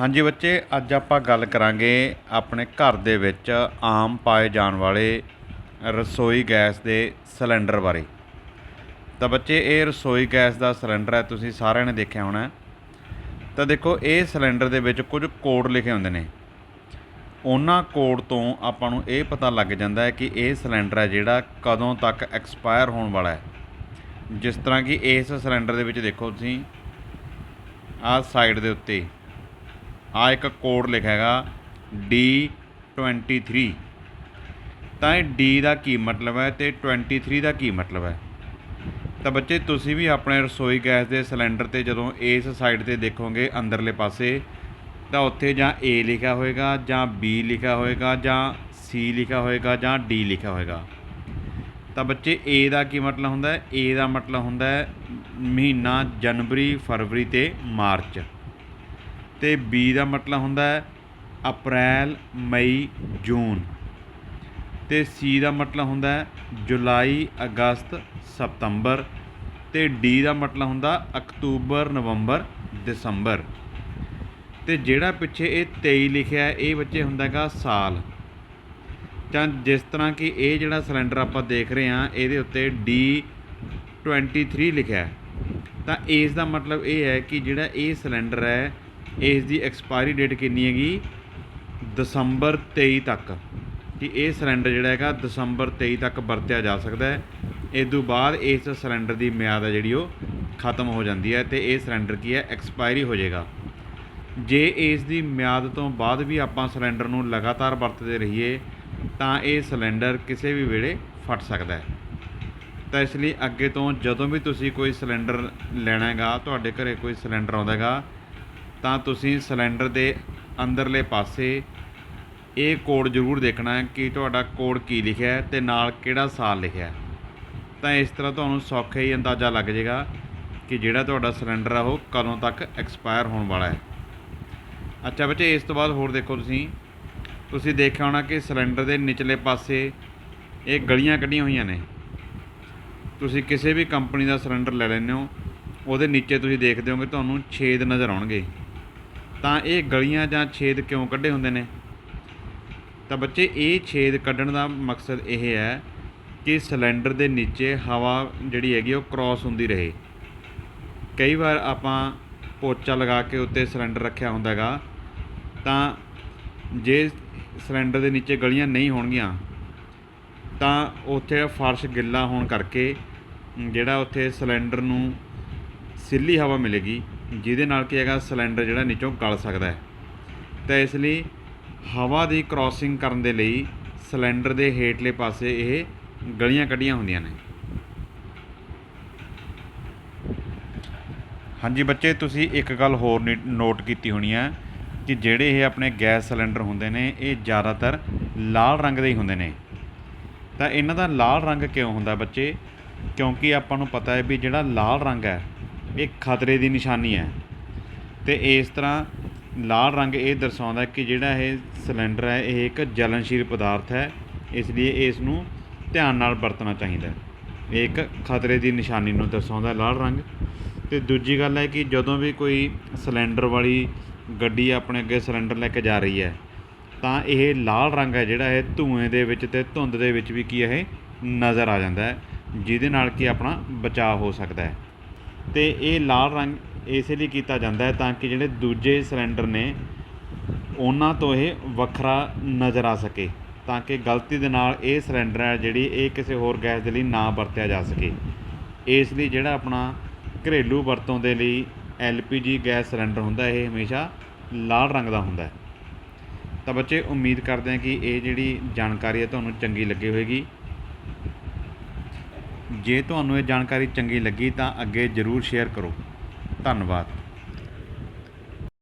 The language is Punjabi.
ਹਾਂਜੀ ਬੱਚੇ, ਅੱਜ ਆਪਾਂ ਗੱਲ ਕਰਾਂਗੇ ਆਪਣੇ ਘਰ ਦੇ ਵਿੱਚ ਆਮ ਪਾਏ ਜਾਣ ਵਾਲੇ ਰਸੋਈ ਗੈਸ ਦੇ ਸਿਲੰਡਰ ਬਾਰੇ। ਤਾਂ ਬੱਚੇ, ਇਹ ਰਸੋਈ ਗੈਸ ਦਾ ਸਿਲੰਡਰ ਹੈ, ਤੁਸੀਂ ਸਾਰਿਆਂ ਨੇ ਦੇਖਿਆ ਹੋਣਾ ਤਾਂ ਦੇਖੋ, ਇਹ ਸਿਲੰਡਰ ਦੇ ਵਿੱਚ ਕੁਝ ਕੋਡ ਲਿਖੇ ਹੁੰਦੇ ਨੇ। ਉਹਨਾਂ ਕੋਡ ਤੋਂ ਆਪਾਂ ਨੂੰ ਇਹ ਪਤਾ ਲੱਗ ਜਾਂਦਾ ਹੈ ਕਿ ਇਹ ਸਿਲੰਡਰ ਹੈ ਜਿਹੜਾ ਕਦੋਂ ਤੱਕ ਐਕਸਪਾਇਰ ਹੋਣ ਵਾਲਾ ਹੈ। ਜਿਸ ਤਰ੍ਹਾਂ ਕਿ ਇਸ ਸਿਲੰਡਰ ਦੇ ਵਿੱਚ ਦੇਖੋ ਤੁਸੀਂ, ਆਹ ਸਾਈਡ ਦੇ ਉੱਤੇ ਆ ਇੱਕ ਕੋਡ ਲਿਖਿਆ ਹੈਗਾ D23 ਤਾਂ ਇਹ D ਦਾ ਕੀ ਮਤਲਬ ਹੈ ਤੇ 23 ਦਾ ਕੀ ਮਤਲਬ ਹੈ? ਤਾਂ ਬੱਚੇ, ਤੁਸੀਂ ਵੀ ਆਪਣੇ ਰਸੋਈ ਗੈਸ ਦੇ ਸਿਲੰਡਰ ਤੇ ਜਦੋਂ ਇਸ ਸਾਈਡ ਤੇ ਦੇਖੋਗੇ ਅੰਦਰਲੇ ਪਾਸੇ, ਤਾਂ ਉੱਥੇ ਜਾਂ A ਲਿਖਿਆ ਹੋਏਗਾ, ਜਾਂ B ਲਿਖਿਆ ਹੋਏਗਾ, ਜਾਂ C ਲਿਖਿਆ ਹੋਏਗਾ, ਜਾਂ D ਲਿਖਿਆ ਹੋਏਗਾ। ਤਾਂ ਬੱਚੇ, A ਦਾ ਕੀ ਮਤਲਬ ਹੁੰਦਾ ਹੈ? A ਦਾ ਮਤਲਬ ਹੁੰਦਾ ਹੈ ਮਹੀਨਾ ਜਨਵਰੀ, ਫਰਵਰੀ ਤੇ ਮਾਰਚ। ਅਤੇ ਬੀ ਦਾ ਮਤਲਬ ਹੁੰਦਾ ਹੈ ਅਪ੍ਰੈਲ, ਮਈ, ਜੂਨ। ਅਤੇ ਸੀ ਦਾ ਮਤਲਬ ਹੁੰਦਾ ਹੈ ਜੁਲਾਈ, ਅਗਸਤ ਸਤੰਬਰ ਅਤੇ ਡੀ ਦਾ ਮਤਲਬ ਹੁੰਦਾ ਅਕਤੂਬਰ, ਨਵੰਬਰ, ਦਸੰਬਰ। ਅਤੇ ਜਿਹੜਾ ਪਿੱਛੇ ਇਹ 23 ਲਿਖਿਆ ਹੈ, ਇਹ ਬੱਚੇ ਹੁੰਦਾ ਹੈਗਾ ਸਾਲ। ਤਾਂ ਜਿਸ ਤਰ੍ਹਾਂ ਕਿ ਇਹ ਜਿਹੜਾ ਸਿਲੰਡਰ ਆਪਾਂ ਦੇਖ ਰਹੇ ਹਾਂ, ਇਹਦੇ ਉੱਤੇ D23 ਲਿਖਿਆ ਤਾਂ ਇਸ ਦਾ ਮਤਲਬ ਇਹ ਹੈ ਕਿ ਜਿਹੜਾ ਇਹ ਸਿਲੰਡਰ ਹੈ ਇਸ ਦੀ ਐਕਸਪਾਇਰੀ ਡੇਟ ਕਿੰਨੀ ਹੈਗੀ? ਦਸੰਬਰ 23 ਤੱਕ। ਕਿ ਇਹ ਸਿਲੰਡਰ ਜਿਹੜਾ ਹੈਗਾ, ਦਸੰਬਰ 23 ਤੱਕ ਵਰਤਿਆ ਜਾ ਸਕਦਾ ਹੈ। ਇਸ ਤੋਂ ਬਾਅਦ ਇਸ ਸਿਲੰਡਰ ਦੀ ਮਿਆਦ ਹੈ ਜਿਹੜੀ ਉਹ ਖਤਮ ਹੋ ਜਾਂਦੀ ਹੈ ਤੇ ਇਹ ਸਿਲੰਡਰ ਕੀ ਹੈ? ਐਕਸਪਾਇਰੀ ਹੋ ਜਾਏਗਾ। ਜੇ ਇਸ ਦੀ ਮਿਆਦ ਤੋਂ ਬਾਅਦ ਵੀ ਆਪਾਂ ਸਿਲੰਡਰ ਨੂੰ ਲਗਾਤਾਰ ਵਰਤਦੇ ਰਹੀਏ, ਤਾਂ ਇਹ ਸਿਲੰਡਰ ਕਿਸੇ ਵੀ ਵੇਲੇ ਫਟ ਸਕਦਾ ਹੈ। ਤਾਂ ਇਸ ਲਈ ਅੱਗੇ ਤੋਂ ਜਦੋਂ ਵੀ ਤੁਸੀਂ ਕੋਈ ਸਿਲੰਡਰ ਲੈਣਾ ਹੈਗਾ, ਤੁਹਾਡੇ ਘਰੇ ਕੋਈ ਸਿਲੰਡਰ ਆਉਂਦਾ ਹੈਗਾ ਤਾਂ ਤੁਸੀਂ ਸਿਲੰਡਰ ਦੇ ਅੰਦਰਲੇ ਪਾਸੇ ਇਹ ਕੋਡ ਜ਼ਰੂਰ ਦੇਖਣਾ ਹੈ ਕਿ ਤੁਹਾਡਾ ਕੋਡ ਕੀ ਲਿਖਿਆ ਹੈ ਤੇ ਨਾਲ ਕਿਹੜਾ ਸਾਲ ਲਿਖਿਆ ਹੈ। ਤਾਂ ਇਸ ਤਰ੍ਹਾਂ ਤੁਹਾਨੂੰ ਸੌਖਾ ਹੀ ਅੰਦਾਜ਼ਾ ਲੱਗ ਜਾਏਗਾ ਕਿ ਜਿਹੜਾ ਤੁਹਾਡਾ ਸਿਲੰਡਰ ਆ ਉਹ ਕਦੋਂ ਤੱਕ ਐਕਸਪਾਇਰ ਹੋਣ ਵਾਲਾ ਹੈ। ਅੱਛਾ ਬੱਚੇ, ਇਸ ਤੋਂ ਬਾਅਦ ਹੋਰ ਦੇਖੋ ਤੁਸੀਂ। ਤੁਸੀਂ ਦੇਖਿਆ ਹੋਣਾ ਕਿ ਸਿਲੰਡਰ ਦੇ ਨਿਚਲੇ ਪਾਸੇ ਇਹ ਗਲੀਆਂ ਕੱਢੀਆਂ ਹੋਈਆਂ ਨੇ। ਤੁਸੀਂ ਕਿਸੇ ਵੀ ਕੰਪਨੀ ਦਾ ਸਿਲੰਡਰ ਲੈ ਲੈਂਦੇ ਹੋ, ਉਹਦੇ ਨੀਚੇ ਤੁਸੀਂ ਦੇਖਦੇ ਹੋਗੇ ਤੁਹਾਨੂੰ ਛੇਦ ਨਜ਼ਰ ਆਉਣਗੇ। ਤਾਂ ਇਹ ਗਲੀਆਂ ਜਾਂ ਛੇਦ ਕਿਉਂ ਕੱਢੇ ਹੁੰਦੇ ਨੇ? ਤਾਂ ਬੱਚੇ, ਇਹ ਛੇਦ ਕੱਢਣ ਦਾ ਮਕਸਦ ਇਹ ਹੈ ਕਿ ਸਿਲੰਡਰ ਦੇ ਨੀਚੇ ਹਵਾ ਜਿਹੜੀ ਹੈਗੀ ਉਹ ਕ੍ਰਾਸ ਹੁੰਦੀ ਰਹੇ। ਕਈ ਵਾਰ ਆਪਾਂ ਪੋਚਾ ਲਗਾ ਕੇ ਉੱਤੇ ਸਿਲੰਡਰ ਰੱਖਿਆ ਹੁੰਦਾ ਹੈਗਾ, ਤਾਂ ਜੇ ਸਿਲੰਡਰ ਦੇ ਨੀਚੇ ਗਲੀਆਂ ਨਹੀਂ ਹੋਣਗੀਆਂ, ਤਾਂ ਉੱਥੇ ਫਰਸ਼ ਗਿੱਲਾ ਹੋਣ ਕਰਕੇ ਜਿਹੜਾ ਉੱਥੇ ਸਿਲੰਡਰ ਨੂੰ ਸਿੱਲੀ ਹਵਾ ਮਿਲੇਗੀ। ਜਿਹਦੇ ਨਾਲ ਕੀ ਹੈਗਾ, ਸਿਲੰਡਰ ਜਿਹੜਾ ਨੀਚੋਂ ਗਲ ਸਕਦਾ ਹੈ। ਤਾਂ ਇਸ ਲਈ ਹਵਾ ਦੀ ਕ੍ਰਾਸਿੰਗ ਕਰਨ ਦੇ ਲਈ ਸਿਲੰਡਰ ਦੇ ਹੇਠਲੇ ਪਾਸੇ ਇਹ ਗਲੀਆਂ ਕੱਢੀਆਂ ਹੁੰਦੀਆਂ ਨੇ। ਹਾਂਜੀ ਬੱਚੇ, ਤੁਸੀਂ ਇੱਕ ਗੱਲ ਹੋਰ ਨੀ- ਨੋਟ ਕੀਤੀ ਹੋਣੀ ਹੈ ਕਿ ਜਿਹੜੇ ਇਹ ਆਪਣੇ ਗੈਸ ਸਿਲੰਡਰ ਹੁੰਦੇ ਨੇ, ਇਹ ਜ਼ਿਆਦਾਤਰ ਲਾਲ ਰੰਗ ਦੇ ਹੀ ਹੁੰਦੇ ਨੇ। ਤਾਂ ਇਹਨਾਂ ਦਾ ਲਾਲ ਰੰਗ ਕਿਉਂ ਹੁੰਦਾ ਬੱਚੇ? ਕਿਉਂਕਿ ਆਪਾਂ ਨੂੰ ਪਤਾ ਹੈ ਵੀ ਜਿਹੜਾ ਲਾਲ ਰੰਗ ਹੈ ਇਹ ਖਤਰੇ ਦੀ ਨਿਸ਼ਾਨੀ ਹੈ। ਤੇ ਇਸ ਤਰ੍ਹਾਂ ਲਾਲ ਰੰਗ ਇਹ ਦਰਸਾਉਂਦਾ ਕਿ ਜਿਹੜਾ ਇਹ ਸਿਲੰਡਰ ਹੈ, ਇਹ ਇੱਕ ਜਲਨਸ਼ੀਲ ਪਦਾਰਥ ਹੈ। ਇਸ ਲਈ ਇਸ ਨੂੰ ਧਿਆਨ ਨਾਲ ਵਰਤਣਾ ਚਾਹੀਦਾ ਹੈ। ਇਹ ਇੱਕ ਖਤਰੇ ਦੀ ਨਿਸ਼ਾਨੀ ਨੂੰ ਦਰਸਾਉਂਦਾ ਲਾਲ ਰੰਗ। ਤੇ ਦੂਜੀ ਗੱਲ ਹੈ ਕਿ ਜਦੋਂ ਵੀ ਕੋਈ ਸਿਲੰਡਰ ਵਾਲੀ ਗੱਡੀ ਆਪਣੇ ਅੱਗੇ ਸਿਲੰਡਰ ਲੈ ਕੇ ਜਾ ਰਹੀ ਹੈ, ਤਾਂ ਇਹ ਲਾਲ ਰੰਗ ਹੈ ਜਿਹੜਾ ਇਹ ਧੂਏ ਦੇ ਵਿੱਚ ਤੇ ਧੁੰਦ ਦੇ ਵਿੱਚ ਵੀ ਕੀ ਇਹ ਨਜ਼ਰ ਆ ਜਾਂਦਾ ਹੈ, ਜਿਹਦੇ ਨਾਲ ਕਿ ਆਪਣਾ ਬਚਾਅ ਹੋ ਸਕਦਾ ਹੈ। ਤੇ ਇਹ ਲਾਲ ਰੰਗ ਇਸੇ ਲਈ ਕੀਤਾ ਜਾਂਦਾ ਹੈ ਤਾਂ ਕਿ ਜਿਹੜੇ ਦੂਜੇ ਸਿਲੰਡਰ ਨੇ, ਉਹਨਾਂ ਤੋਂ ਇਹ ਵੱਖਰਾ ਨਜ਼ਰ ਆ ਸਕੇ ਤਾਂ ਕਿ ਗਲਤੀ ਦੇ ਨਾਲ ਇਹ ਸਿਲੰਡਰ ਹੈ ਜਿਹੜੀ ਇਹ ਕਿਸੇ ਹੋਰ ਗੈਸ ਦੇ ਲਈ ਨਾ ਵਰਤਿਆ ਜਾ ਸਕੇ। ਇਸ ਲਈ ਜਿਹੜਾ ਆਪਣਾ ਘਰੇਲੂ ਵਰਤੋਂ ਦੇ ਲਈ ਐੱਲ ਪੀ ਜੀ ਗੈਸ ਸਿਲੰਡਰ ਹੁੰਦਾ, ਇਹ ਹਮੇਸ਼ਾ ਲਾਲ ਰੰਗ ਦਾ ਹੁੰਦਾ ਤਾਂ ਬੱਚੇ, ਉਮੀਦ ਕਰਦੇ ਹਾਂ ਕਿ ਇਹ ਜਿਹੜੀ ਜਾਣਕਾਰੀ ਹੈ ਤੁਹਾਨੂੰ ਚੰਗੀ ਲੱਗੀ ਹੋਵੇਗੀ। ਜੇ ਤੁਹਾਨੂੰ ਇਹ ਜਾਣਕਾਰੀ ਚੰਗੀ ਲੱਗੀ ਤਾਂ ਅੱਗੇ ਜ਼ਰੂਰ ਸ਼ੇਅਰ ਕਰੋ। ਧੰਨਵਾਦ।